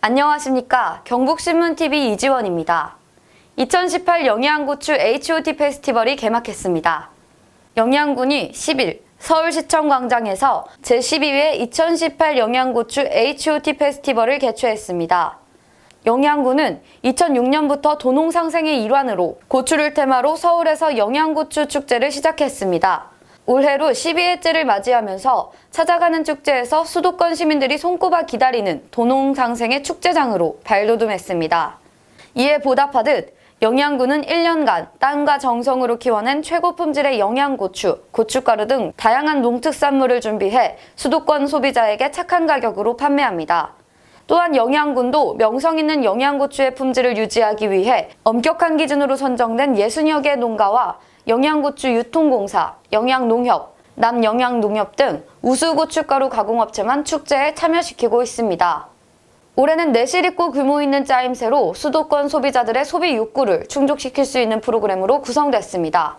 안녕하십니까. 경북신문TV 이지원입니다. 2018 영양고추 HOT 페스티벌이 개막했습니다. 영양군이 10일 서울시청 광장에서 제12회 2018 영양고추 HOT 페스티벌을 개최했습니다. 영양군은 2006년부터 도농 상생의 일환으로 고추를 테마로 서울에서 영양고추 축제를 시작했습니다. 올해로 12회째를 맞이하면서 찾아가는 축제에서 수도권 시민들이 손꼽아 기다리는 도농 상생의 축제장으로 발돋움했습니다. 이에 보답하듯 영양군은 1년간 땀과 정성으로 키워낸 최고 품질의 영양고추, 고춧가루 등 다양한 농특산물을 준비해 수도권 소비자에게 착한 가격으로 판매합니다. 또한 영양군도 명성 있는 영양고추의 품질을 유지하기 위해 엄격한 기준으로 선정된 60여 개 농가와 영양고추 유통공사, 영양농협, 남영양농협 등 우수고춧가루 가공업체만 축제에 참여시키고 있습니다. 올해는 내실 있고 규모 있는 짜임새로 수도권 소비자들의 소비 욕구를 충족시킬 수 있는 프로그램으로 구성됐습니다.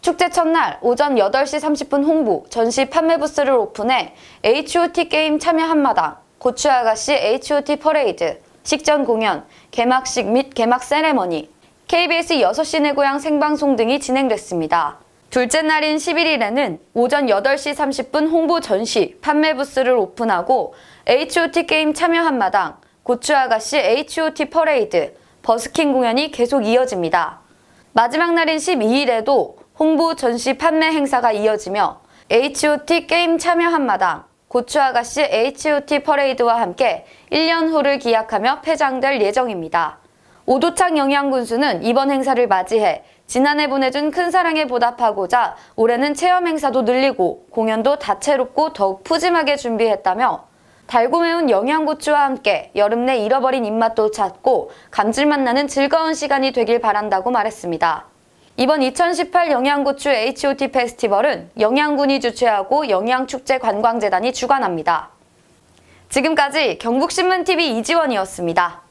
축제 첫날 오전 8시 30분 홍보, 전시 판매 부스를 오픈해 HOT 게임 참여 한마당, 고추 아가씨 HOT 퍼레이드, 식전 공연, 개막식 및 개막 세레머니, KBS 6시 내 고향 생방송 등이 진행됐습니다. 둘째 날인 11일에는 오전 8시 30분 홍보 전시, 판매 부스를 오픈하고 HOT 게임 참여 한 마당, 고추 아가씨 HOT 퍼레이드, 버스킹 공연이 계속 이어집니다. 마지막 날인 12일에도 홍보 전시 판매 행사가 이어지며 HOT 게임 참여 한 마당, 고추 아가씨 HOT 퍼레이드와 함께 1년 후를 기약하며 폐장될 예정입니다. 오도창 영양군수는 이번 행사를 맞이해 지난해 보내준 큰 사랑에 보답하고자 올해는 체험 행사도 늘리고 공연도 다채롭고 더욱 푸짐하게 준비했다며 달고 매운 영양고추와 함께 여름 내 잃어버린 입맛도 찾고 감질맛 나는 즐거운 시간이 되길 바란다고 말했습니다. 이번 2018 영양고추 HOT 페스티벌은 영양군이 주최하고 영양축제관광재단이 주관합니다. 지금까지 경북신문TV 이지원이었습니다.